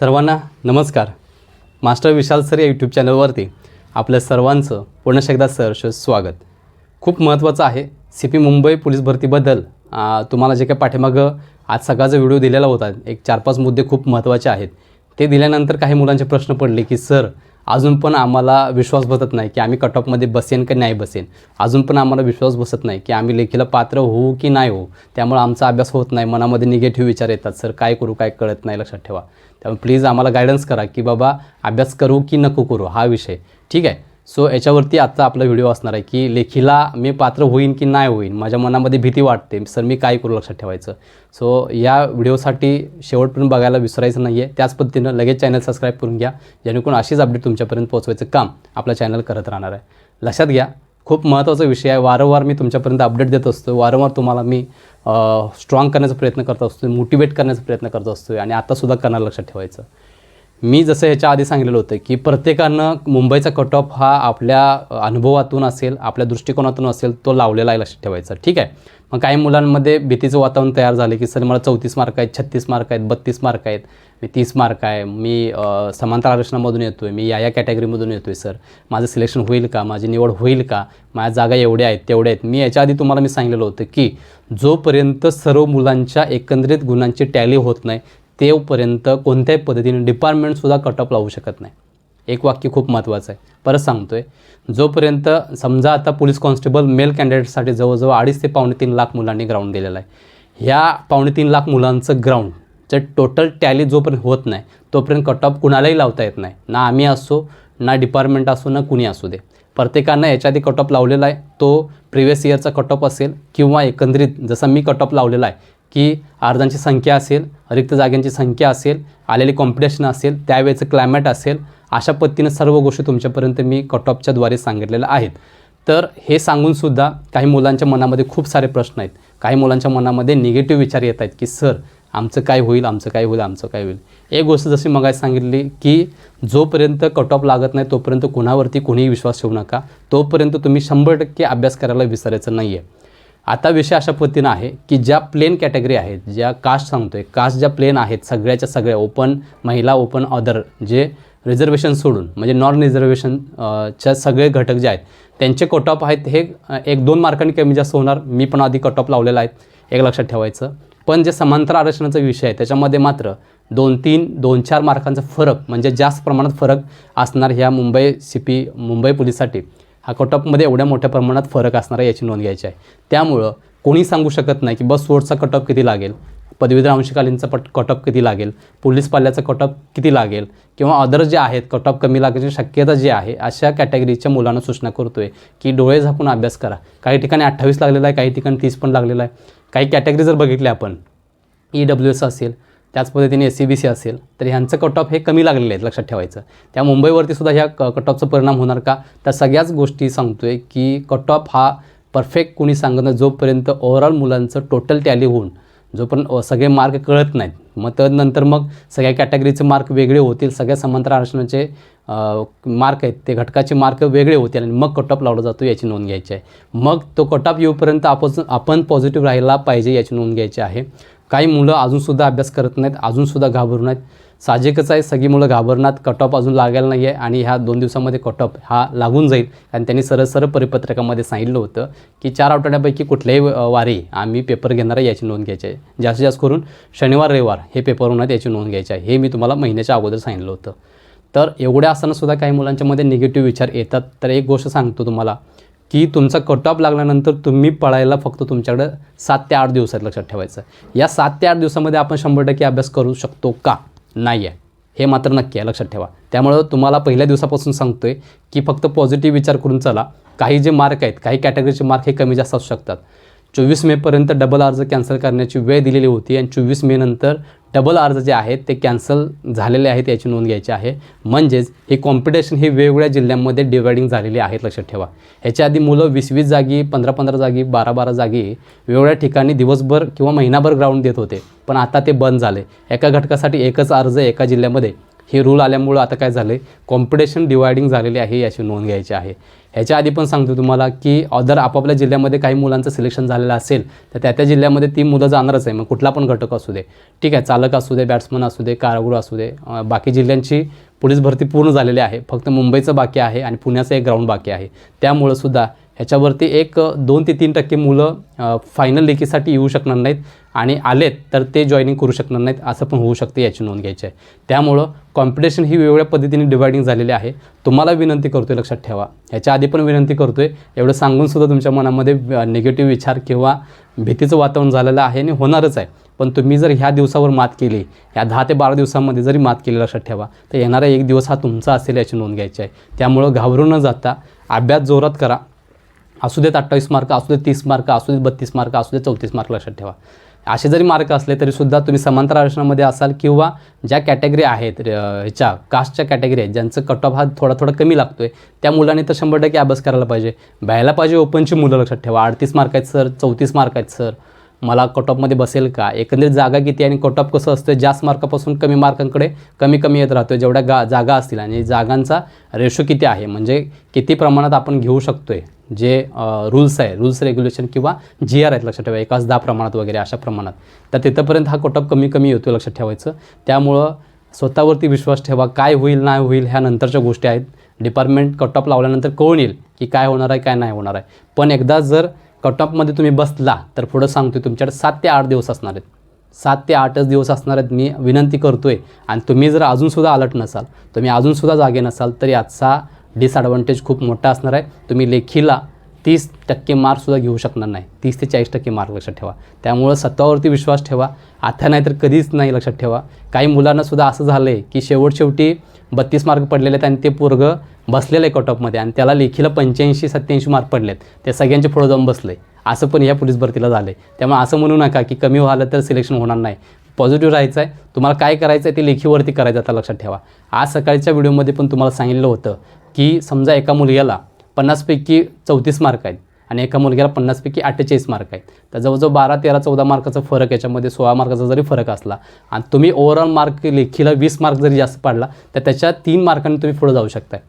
सर्वांना नमस्कार. Master Vishal sir या यूट्यूब चॅनलवरती आपल्या सर्वांचं पुन्हा एकदा सहर्ष स्वागत. खूप महत्त्वाचं आहे सी पी मुंबई पोलीस भरतीबद्दल तुम्हाला जे काही पाठीमागं आज सकाळचा व्हिडिओ दिलेला होता एक चार पाच मुद्दे खूप महत्त्वाचे आहेत. ते दिल्यानंतर काही मुलांचे प्रश्न पडले की सर अजून पण आम्हाला विश्वास बसत नाही की आम्ही कट ऑफमध्ये बसेन की नाही बसेन. अजून पण आम्हाला विश्वास बसत नाही की आम्ही लेखीला पात्र होऊ की नाही होऊ. त्यामुळे आमचा अभ्यास होत नाही मनामध्ये निगेटिव्ह विचार येतात. सर काय करू काय कळत नाही लक्षात ठेवा. त्यामुळे प्लीज आम्हाला गायडन्स करा की बाबा अभ्यास करू की नको करू? हा विषय. ठीक आहे? सो याच्यावरती आजचा आपला व्हिडिओ असणार आहे की लेखीला मी पात्र होईन की नाही होईन माझ्या मनामध्ये भीती वाटते. सर मी काय करू लक्षात ठेवायचं? सो या व्हिडिओसाठी शेवटपर्यंत बघायला विसरायचं नाही आहे त्याच पद्धतीनं लगेच चॅनल सबस्क्राईब करून घ्या. जेणेकरून अशीच अपडेट तुमच्यापर्यंत पोहोचवायचं काम आपला चॅनल करत राहणार आहे. लक्षात घ्या खूप महत्त्वाचा विषय आहे. वारंवार मी तुमच्यापर्यंत अपडेट देत असतो वारंवार तुम्हाला मी स्ट्रॉंग करण्याचा प्रयत्न करत असतो मोटिवेट करण्याचा प्रयत्न करत असतो आणि आतासुद्धा करणार लक्षात ठेवायचं. मी जसं ह्याच्या आधी सांगितलेलं होतं की प्रत्येकानं मुंबईचा कट ऑफ हा आपल्या अनुभवातून असेल आपल्या दृष्टिकोनातून असेल तो लावलेला आहे लक्षात ठेवायचा. ठीक आहे? मग काही मुलांमध्ये भीतीचं वातावरण तयार झाले की सर मला चौतीस मार्क आहेत छत्तीस मार्क आहेत बत्तीस मार्क आहेत मी तीस मार्क आहे मी समांतर आरक्षणामधून येतो आहे मी या या कॅटेगरीमधून येतो आहे सर. माझं सिलेक्शन होईल का? माझी निवड होईल का? माझ्या जागा एवढ्या आहेत तेवढ्या आहेत. मी याच्या आधी तुम्हाला मी सांगितलेलं होतं की जोपर्यंत सर्व मुलांच्या एकंदरीत गुणांची टॅली होत नाही तेवपर्यंत कोणत्याही पद्धतीने डिपार्टमेंटसुद्धा कटअप लावू शकत नाही. एक वाक्य खूप महत्त्वाचं आहे. परत सांगतो आहे जोपर्यंत समजा आता पोलीस कॉन्स्टेबल मेल कॅन्डिडेटसाठी जवळजवळ अडीच ते पावणे तीन लाख मुलांनी ग्राउंड दिलेलं आहे. ह्या पावणे तीन लाख मुलांचं ग्राउंड ग्राउंडचं टोटल टॅली जोपर्यंत होत नाही तोपर्यंत कट ऑफ कुणालाही लावता येत नाही. ना आम्ही असो ना डिपार्टमेंट असो ना कुणी असू दे. प्रत्येकानं याच्या आधी कट लावलेला आहे. तो प्रिव्हियस इयरचा कटअप असेल किंवा एकंदरीत जसा मी कटअप लावलेला आहे की अर्जांची संख्या असेल रिक्त जागांची संख्या असेल आलेली कॉम्पिटिशन असेल त्यावेळेचं क्लायमॅट असेल अशा पद्धतीनं सर्व गोष्टी तुमच्यापर्यंत मी कट ऑफच्याद्वारे सांगितलेल्या आहेत. तर हे सांगूनसुद्धा काही मुलांच्या मनामध्ये खूप सारे प्रश्न आहेत. काही मुलांच्या मनामध्ये निगेटिव्ह विचार येत आहेत की सर आमचं काय होईल? आमचं काय होईल? आमचं काय होईल? एक गोष्ट जशी मग सांगितली की जोपर्यंत कट ऑफ लागत नाही तोपर्यंत कुणावरती कोणीही विश्वास ठेवू नका. तोपर्यंत तुम्ही शंभर टक्के अभ्यास करायला विसरायचं नाही आहे आता विषय अशा पद्धतीनं आहे की ज्या प्लेन कॅटेगरी आहेत ज्या कास्ट सांगतोय कास्ट ज्या प्लेन आहेत सगळ्याच्या सगळ्या ओपन महिला ओपन अदर जे रिझर्वेशन सोडून म्हणजे नॉन रिझर्वेशन च्या सगळे घटक जे आहेत त्यांचे कट ऑफ आहेत हे एक दोन मार्कांनी कमी जास्त होणार. मी पण आधी कट ऑफ लावलेला आहे एक लक्षात ठेवायचं. पण जे समांतर आरक्षणाचा विषय आहे त्याच्यामध्ये मात्र दोन तीन दोन चार मार्कांचा फरक म्हणजे जास्त प्रमाणात फरक असणार ह्या मुंबई सी पी मुंबई पोलीससाठी. हा कटॉपमध्ये एवढ्या मोठ्या प्रमाणात फरक असणार आहे याची नोंद घ्यायची आहे. त्यामुळं कोणी सांगू शकत नाही की बस सोडचा कट किती लागेल पदवीधर अंशकालीनचा पट कट किती लागेल पोलीस पाल्याचा कट किती लागेल किंवा अदर जे आहेत कट कमी लागण्याची शक्यता जी आहे अशा कॅटेगरीच्या मुलांना सूचना करतो आहे की डोळे झाकून अभ्यास करा. काही ठिकाणी अठ्ठावीस लागलेला आहे काही ठिकाणी तीस पण लागलेला आहे. काही कॅटेगरी जर बघितल्या आपण ई डब्ल्यू एस असेल त्याच पद्धतीने एस सी बी सी असेल तर ह्यांचं कट ऑफ हे कमी लागलेले आहेत लक्षात ठेवायचं. त्या मुंबईवरती सुद्धा ह्या क कट ऑफचा परिणाम होणार का? त्या सगळ्याच गोष्टी सांगतोय की कट ऑफ हा परफेक्ट कोणी सांगत नाही जोपर्यंत ओव्हरऑल मुलांचं टोटल टॅली होऊन जोपर्यंत सगळे मार्क कळत नाहीत. मग तदनंतर मग सगळ्या कॅटेगरीचे मार्क वेगळे होतील सगळ्या समांतर आरक्षणाचे मार्क आहेत ते घटकाचे मार्क वेगळे होतील आणि मग कट ऑफ लावला जातो याची नोंद घ्यायची आहे. मग तो कट ऑफ येऊपर्यंत आपण आपण पॉझिटिव्ह राहायला पाहिजे याची नोंद घ्यायची आहे. काही मुलं अजूनसुद्धा अभ्यास करत नाहीत अजूनसुद्धा घाबरून आहेत साहजिकच आहे सगळी मुलं घाबरणार कट ऑफ अजून लागायला नाही आहे आणि ह्या दोन दिवसामध्ये कट ऑफ हा लागून जाईल. आणि त्यांनी सरळ सरळ परिपत्रकामध्ये सांगितलं होतं की चार आठवड्यापैकी कुठल्याही वारी आम्ही पेपर घेणार आहे याची नोंद घ्यायची आहे. जास्तीत जास्त करून शनिवार रविवार हे पेपर होणार याची नोंद घ्यायची आहे. हे मी तुम्हाला महिन्याच्या अगोदर सांगितलं होतं. तर एवढ्या असतानासुद्धा काही मुलांच्यामध्ये निगेटिव्ह विचार येतात. तर एक गोष्ट सांगतो तुम्हाला. की तुमचा कट ऑफ लागल्यानंतर तुम्ही पळायला फक्त तुमच्याकडे सात ते आठ दिवस आहेत लक्षात ठेवायचं. या सात ते आठ दिवसामध्ये आपण शंभर टक्के अभ्यास करू शकतो का? नाही आहे हे मात्र नक्की आहे लक्षात ठेवा. त्यामुळं तुम्हाला पहिल्या दिवसापासून सांगतोय की फक्त पॉझिटिव्ह विचार करून चला. काही जे मार्क आहेत काही कॅटेगरीचे मार्क हे कमी जास्त असू शकतात. चोवीस मेपर्यंत डबल अर्ज कॅन्सल करण्याची वेळ दिलेली होती आणि चोवीस मे नंतर डबल अर्ज जे आहेत ते कॅन्सल झालेले आहेत याची नोंद घ्यायची आहे. म्हणजेच हे कॉम्पिटिशन हे वेगवेगळ्या जिल्ह्यांमध्ये डिवायडिंग झालेली आहेत लक्षात ठेवा. ह्याच्या आधी मुलं वीस वीस जागी पंधरा पंधरा जागी बारा बारा जागी वेगवेगळ्या ठिकाणी दिवसभर किंवा महिनाभर ग्राउंड देत होते. पण आता ते बंद झाले. एका घटकासाठी एकच अर्ज एका जिल्ह्यामध्ये. हे रूल आल्यामुळं आता काय झालं आहे कॉम्पिटिशन डिवायडिंग झालेले आहे याची नोंद घ्यायची आहे. ह्याच्या आधी पण सांगतो तुम्हाला की अदर आपापल्या जिल्ह्यामध्ये काही मुलांचं सिलेक्शन झालेलं असेल तर त्या त्या जिल्ह्यामध्ये ती मुलं जाणारच आहे. मग कुठला पण घटक असू दे. ठीक आहे चालक असू दे बॅट्समन असू दे कारागृह असू दे बाकी जिल्ह्यांची पोलीस भरती पूर्ण झालेली आहे. फक्त मुंबईचं बाकी आहे आणि पुण्याचं एक ग्राउंड बाकी आहे. त्यामुळं सुद्धा ह्याच्यावरती एक दोन ते तीन टक्के मुलं फायनल लेखीसाठी येऊ शकणार नाहीत आणि आलेत तर ते जॉईनिंग करू शकणार नाहीत असं पण होऊ शकते याची नोंद घ्यायची आहे. त्यामुळं कॉम्पिटिशन ही वेगवेगळ्या पद्धतीने डिवायडिंग झालेली आहे. तुम्हाला विनंती करतो आहे लक्षात ठेवा. ह्याच्या आधी पण विनंती करतो आहे एवढं सांगूनसुद्धा तुमच्या मनामध्ये निगेटिव्ह विचार किंवा भीतीचं वातावरण झालेलं आहे आणि होणारच आहे. पण तुम्ही जर ह्या दिवसावर मात केली या दहा ते बारा दिवसामध्ये जरी मात केली लक्षात ठेवा तर येणारा एक दिवस हा तुमचा असेल याची नोंद घ्यायची आहे. त्यामुळं घाबरून न जाता अभ्यास जोरात करा. असू देत अठ्ठावीस मार्क असू देत तीस मार्क असू देत बत्तीस मार्क असू देत चौतीस मार्क लक्षात ठेवा. असे जरी मार्क असले तरीसुद्धा तुम्ही समांतर आरक्षणामध्ये असाल किंवा ज्या कॅटेगरी आहेत ह्याच्या कास्टच्या कॅटेगरी आहेत ज्यांचं कट ऑफ हा थोडा थोडा कमी लागतो आहे त्या मुलांनी तर शंभर टक्के अभ्यास करायला पाहिजे. भ्यायला पाहिजे ओपनची मुलं लक्षात ठेवा. अडतीस मार्क आहेत सर. चौतीस मार्क आहेत सर. मला कट ऑफमध्ये बसेल का? एकंदरीत जागा किती आणि कट ऑफ कसं असतं जास्त मार्कापासून कमी मार्कांकडे कमी कमी येत राहतो जेवढ्या गा जागा असतील आणि जागांचा रेशो किती आहे? म्हणजे किती प्रमाणात आपण घेऊ शकतो आहे जे रूल्स आहे रूल्स रेग्युलेशन किंवा जी आर आहेत लक्षात ठेवा एकाच दहा प्रमाणात वगैरे अशा प्रमाणात. तर तिथंपर्यंत हा कोटप कमी कमी येतो लक्षात ठेवायचं. त्यामुळं स्वतःवरती विश्वास ठेवा काय होईल नाही होईल ह्या नंतरच्या गोष्टी आहेत. डिपार्टमेंट कटॉप लावल्यानंतर कळून येईल की काय होणार आहे काय नाही होणार आहे. पण एकदा जर कटॉपमध्ये तुम्ही बसला तर पुढं सांगतो तुमच्याकडे सात ते आठ दिवस असणार आहेत. सात ते आठच दिवस असणार आहेत मी विनंती करतो आहे आणि तुम्ही जर अजूनसुद्धा अलर्ट नसाल तुम्ही अजूनसुद्धा जागे नसाल तर याचा डिसॲडव्हान्टेज खूप मोठा असणार आहे. तुम्ही लेखीला तीस टक्के मार्कसुद्धा घेऊ शकणार नाही. तीस ते चाळीस टक्के मार्क लक्षात ठेवा. त्यामुळं स्वतःवरती विश्वास ठेवा. आता नाही तर कधीच नाही लक्षात ठेवा. काही मुलांनासुद्धा असं झालं आहे की शेवट शेवटी बत्तीस मार्क पडलेले आहेत आणि ते पोरगं बसलेलं आहे कटॉपमध्ये आणि त्याला लेखीला पंच्याऐंशी सत्याऐंशी मार्क पडलेत. ते सगळ्यांचे पुढं जाऊन बसले असं पण या पोलीस भरतीला झालं आहे त्यामुळे असं म्हणू नका की कमी व्हालं तर सिलेक्शन होणार नाही. पॉझिटिव्ह राहायचं आहे. तुम्हाला काय करायचं आहे ते लेखीवरती करायचं आता लक्षात ठेवा. आज सकाळच्या व्हिडिओमध्ये पण तुम्हाला सांगितलं होतं. की समजा एका मुलग्याला पन्नासपैकी चौतीस मार्क आहेत आणि एका मुलग्याला पन्नासपैकी अठ्ठेचाळीस मार्क आहेत. तर जवळजवळ बारा तेरा चौदा मार्काचा फरक याच्यामध्ये सोळा मार्काचा जरी फरक असला आणि तुम्ही ओव्हरऑल मार्क लेखीला वीस मार्क जरी जास्त पाडला तर त्याच्या तीन मार्कांनी तुम्ही पुढे जाऊ शकताय.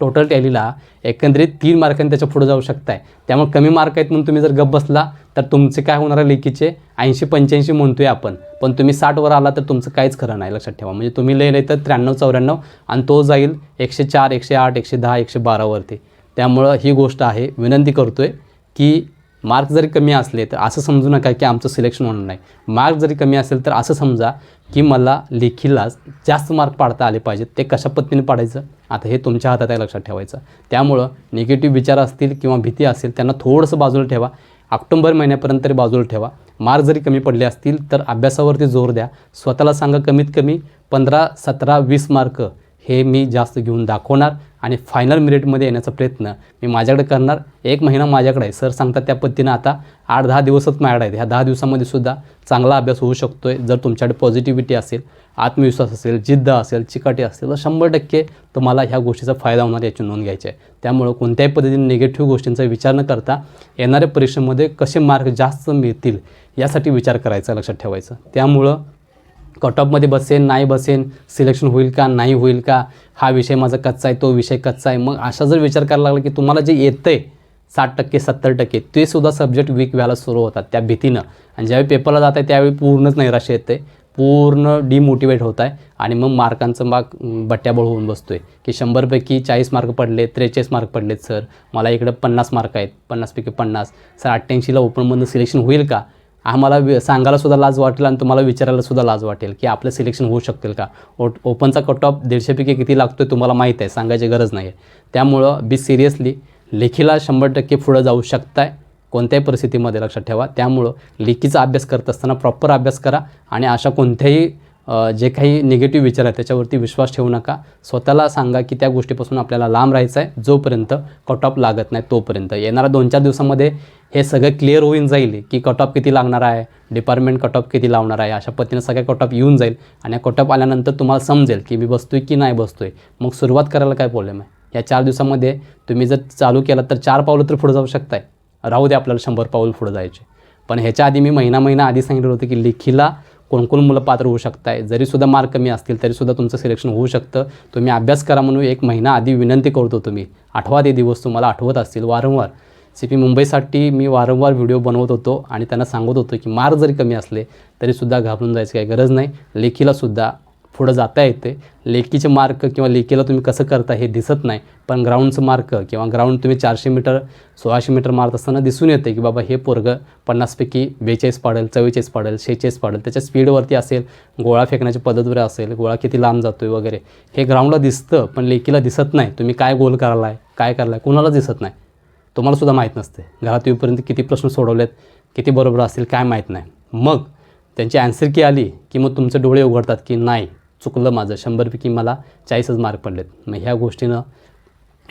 टोटल टॅलीला एकंदरीत तीन मार्कांनी त्याच्या पुढे जाऊ शकताय. त्यामुळे कमी मार्क आहेत म्हणून तुम्ही जर गप बसला तर तुमचे काय होणार आहे लेखीचे? ऐंशी पंच्याऐंशी म्हणतोय आपण. पण तुम्ही साठवर आला तर तुमचं काहीच खरं नाही. लक्षात ठेवा. म्हणजे तुम्ही लय तर त्र्याण्णव चौऱ्याण्णव आणि तो जाईल एकशे चार एकशे आठ एकशे दहा एकशे बारावरती त्यामुळं ही गोष्ट आहे. विनंती करतो आहे की मार्क जरी कमी असले तर असं समजू नका की आमचं सिलेक्शन होणार नाही. मार्क जरी कमी असेल तर असं समजा की मला लेखीला जास्त मार्क पाडता आले पाहिजेत. ते कशा पद्धतीने पाडायचं? आता हे तुमच्या हातात आहे लक्षात ठेवायचं. त्यामुळं निगेटिव्ह विचार असतील किंवा भीती असेल त्यांना थोडंसं बाजूला ठेवा. ऑक्टोंबर महिन्यापर्यंत तरी बाजूला ठेवा. मार्क जरी कमी पडले असतील तर अभ्यासावरती जोर द्या. स्वतःला सांगा कमीत कमी पंधरा सतरा वीस मार्क हे मी जास्त घेऊन दाखवणार आणि फायनल मिरिटमध्ये येण्याचा प्रयत्न मी माझ्याकडे करणार. एक महिना माझ्याकडे आहे. सर सांगतात त्या पद्धतीनं आता आठ दहा दिवसच माझ्याकडे आहेत. ह्या दहा दिवसामध्ये सुद्धा चांगला अभ्यास होऊ शकतो आहे जर तुमच्याकडे पॉझिटिव्हिटी असेल आत्मविश्वास असेल जिद्द असेल चिकाटी असेल तर शंभर टक्के तुम्हाला ह्या गोष्टीचा फायदा होणार याची नोंद घ्यायची आहे. त्यामुळं कोणत्याही पद्धतीने निगेटिव्ह गोष्टींचा विचार न करता येणाऱ्या परीक्षेमध्ये कसे मार्क जास्त मिळतील यासाठी विचार करायचा लक्षात ठेवायचं. त्यामुळं कट ऑफमध्ये बसेन नाही बसेन सिलेक्शन होईल का नाही होईल का हा विषय माझा कच्चा आहे तो विषय कच्चा आहे. मग असा जर विचार करायला लागला की तुम्हाला जे येतं आहे साठ टक्के सत्तर टक्के ते सुद्धा सब्जेक्ट वीक व्हायला सुरू होतात त्या भीतीनं. आणि ज्यावेळी पेपरला जात आहे त्यावेळी पूर्णच नैराश्य येते पूर्ण डिमोटिवेट होत आहे आणि मग मार्कांचं मार्क बट्ट्याबळ होऊन बसतो आहे की शंभरपैकी चाळीस मार्क पडले त्रेचाळीस मार्क पडलेत सर मला इकडं पन्नास मार्क आहेत पन्नासपैकी पन्नास. सर अठ्ठ्याऐंशीला ओपनमधून सिलेक्शन होईल का? आम्हाला वि सांगायला सुद्धा लाज वाटेल आणि तुम्हाला विचारायला सुद्धा लाज वाटेल की आपलं सिलेक्शन होऊ शकतील का? ओ ओपनचा कट ऑफ दीडशेपैकी किती लागतो आहे तुम्हाला माहीत आहे सांगायची गरज नाही आहे त्यामुळं बी सिरियसली लेखीला शंभर टक्के पुढं जाऊ शकताय कोणत्याही परिस्थितीमध्ये लक्षात ठेवा. त्यामुळं लेखीचा अभ्यास करत असताना प्रॉपर अभ्यास करा आणि अशा कोणत्याही जे काही निगेटिव्ह विचार आहेत त्याच्यावरती विश्वास ठेवू नका. स्वतःला सांगा की त्या गोष्टीपासून आपल्याला लांब राहायचं आहे. जोपर्यंत कट ऑफ लागत नाही तोपर्यंत. येणाऱ्या दोन चार दिवसामध्ये हे सगळं क्लिअर होऊन जाईल की कट ऑफ किती लागणार आहे डिपार्टमेंट कट ऑफ किती लावणार आहे अशा पद्धतीने सगळ्या कट ऑफ येऊन जाईल आणि कट ऑफ आल्यानंतर तुम्हाला समजेल की मी बसतोय की नाही बसतोय. मग सुरुवात करायला काय प्रॉब्लेम आहे? या चार दिवसामध्ये तुम्ही जर चालू केलं तर चार पावलं तर पुढे जाऊ शकताय. राहू दे आपल्याला शंभर पाऊल पुढे जायचे. पण ह्याच्या आधी मी महिना महिना आधी सांगितलं होतं की लेखीला कोणकोण मुलं पात्र होऊ शकताय. जरीसुद्धा मार्क कमी असतील तरीसुद्धा तुमचं सिलेक्शन होऊ शकतं. तुम्ही अभ्यास करा म्हणून एक महिना आधी विनंती करतो तुम्ही. आठवा ते दिवस तुम्हाला आठवत असतील वारंवार. सी पी मुंबईसाठी मी वारंवार व्हिडिओ बनवत होतो आणि त्यांना सांगत होतो की मार्क जरी कमी असले तरीसुद्धा घाबरून जायची काही गरज नाही. लेखीलासुद्धा पुढं जाता येते. लेकीचे मार्क किंवा लेकीला तुम्ही कसं करता हे दिसत नाही. पण ग्राउंडचं मार्क किंवा ग्राउंड तुम्ही चारशे मीटर सोळाशे मीटर मारत असताना दिसून येते की बाबा हे पोरगं पन्नासपैकी बेचाळीस पाडेल चव्वेचाळीस पाडेल शेहेचाळीस पाडेल. त्याच्या स्पीडवरती असेल गोळा फेकण्याच्या पद्धतीवर असेल गोळा किती लांब जातो आहे वगैरे. हे ग्राउंडला दिसतं पण लेकीला दिसत नाही. तुम्ही काय गोल करायला आहे काय करायला आहे कुणाला दिसत नाही. तुम्हाला सुद्धा माहीत नसते. घरात येऊपर्यंत किती प्रश्न सोडवलेत किती बरोबर असतील काय माहीत नाही. मग त्यांची ॲन्सर की आली की मग तुमचे डोळे उघडतात की नाही. चुकलं माझं. शंभरपैकी मला चाळीसच मार्क पडलेत. मग ह्या गोष्टीनं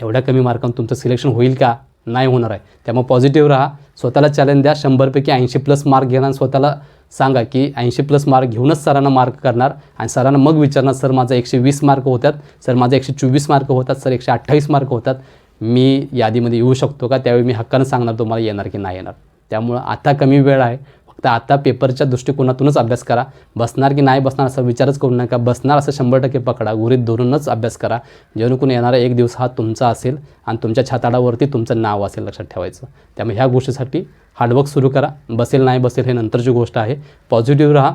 एवढ्या कमी मार्कांना तुमचं सिलेक्शन होईल का? नाही होणार आहे. त्यामुळे पॉझिटिव्ह राहा. स्वतःला चॅलेंज द्या. शंभरपैकी ऐंशी प्लस मार्क घेणार आणि स्वतःला सांगा की ऐंशी प्लस मार्क घेऊनच सरांना मार्क करणार आणि सरांना मग विचारणार सर माझा एकशे वीस मार्क होतात सर माझे एकशे चोवीस मार्क होतात. सर एकशे अठ्ठावीस मार्क होतात. मी यादीमध्ये येऊ शकतो का? त्यावेळी मी हक्कानं सांगणार तुम्हाला येणार की नाही येणार. त्यामुळं आता कमी वेळ आहे. तर आता पेपरच्या दृष्टिकोनातूनच अभ्यास करा. बसणार की नाही बसणार असा विचारच करू नका. बसणार असं शंभर टक्के पकडा. गुरीत धरूनच अभ्यास करा. जेणेकरून येणारा एक दिवस हा तुमचा असेल आणि तुमच्या छाताडावरती तुमचं नाव असेल लक्षात ठेवायचं. त्यामुळे ह्या गोष्टीसाठी हार्डवर्क सुरू करा. बसेल नाही बसेल हे नंतरची गोष्ट आहे. पॉझिटिव्ह राहा.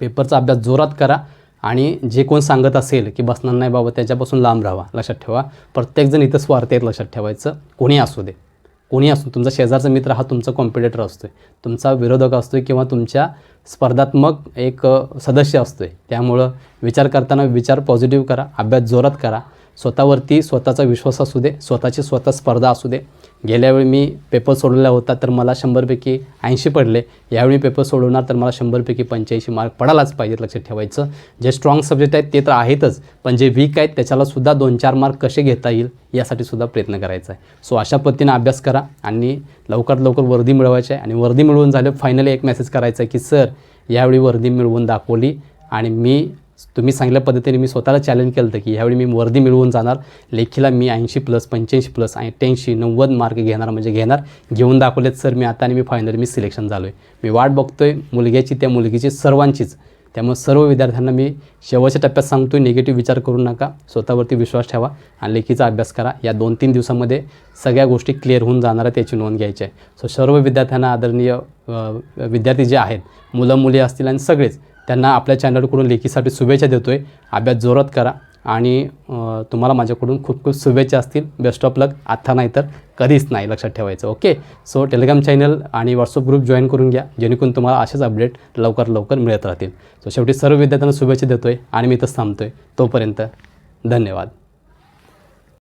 पेपरचा अभ्यास जोरात करा आणि जे कोण सांगत असेल की बसणार नाही बाबा त्याच्यापासून लांब राहावा लक्षात ठेवा. प्रत्येकजण इथं स्वार्थ आहेत लक्षात ठेवायचं. कोणी असू दे. कोणी असतो तुमचा शेजारचा मित्र हा तुमचा कॉम्पिटेटर असतो आहे तुमचा विरोधक असतो आहे किंवा तुमच्या स्पर्धात्मक एक सदस्य असतो आहे त्यामुळं विचार करताना विचार पॉझिटिव्ह करा अभ्यास जोरात करा. स्वतःवरती स्वतःचा विश्वास असू दे स्वतःची स्वतः स्पर्धा असू दे. गेल्यावेळी मी पेपर सोडवला होता तर मला शंभरपैकी ऐंशी पडले. यावेळी पेपर सोडवणार तर मला शंभरपैकी पंच्याऐंशी मार्क पडायलाच पाहिजेत लक्षात ठेवायचं. जे स्ट्रॉंग सब्जेक्ट आहेत ते तर आहेतच पण जे वीक आहेत त्याच्यालासुद्धा दोन चार मार्क कसे घेता येईल यासाठी सुद्धा प्रयत्न करायचा आहे. सो अशा पद्धतीने अभ्यास करा आणि लवकरात लवकर वर्दी मिळवायची आहे. आणि वर्दी मिळवून झाले फायनली एक मेसेज करायचा आहे की सर यावेळी वर्दी मिळवून दाखवली आणि मी तुम्ही सांगितल्या पद्धतीने मी स्वतःला चॅलेंज केलं होतं की ह्यावेळी मी वर्दी मिळवून जाणार. लेखीला मी ऐंशी प्लस पंच्याऐंशी प्लस अठ्ठ्याऐंशी नव्वद मार्क घेणार म्हणजे घेणार. घेऊन दाखवलेत सर मी आता आणि मी फायनली मी सिलेक्शन झालो आहे मी वाट बघतो आहे मुलग्याची त्या मुलगीची सर्वांचीच. त्यामुळे सर्व विद्यार्थ्यांना मी शेवटच्या टप्प्यात सांगतो निगेटिव्ह विचार करू नका. स्वतःवरती विश्वास ठेवा आणि लेखीचा अभ्यास करा. या दोन तीन दिवसामध्ये सगळ्या गोष्टी क्लिअर होऊन जाणार आहे त्याची नोंद घ्यायची आहे. सो सर्व विद्यार्थ्यांना आदरणीय विद्यार्थी जे आहेत मुलं मुली असतील आणि सगळेच त्यांना आपल्या चॅनलकडून लेखीसाठी शुभेच्छा देतो आहे अभ्यास जोरात करा आणि तुम्हाला माझ्याकडून खूप खूप शुभेच्छा असतील. बेस्ट ऑफ लक आत्ता नाही तर कधीच नाही लक्षात ठेवायचं. ओके सो टेलिग्राम चॅनल आणि व्हॉट्सअप ग्रुप जॉईन करून घ्या. जेणेकरून तुम्हाला असेच अपडेट लवकर लवकर मिळत राहतील. सो शेवटी सर्व विद्यार्थ्यांना शुभेच्छा देतो आहे आणि मी इथंच थांबतो आहे तोपर्यंत धन्यवाद.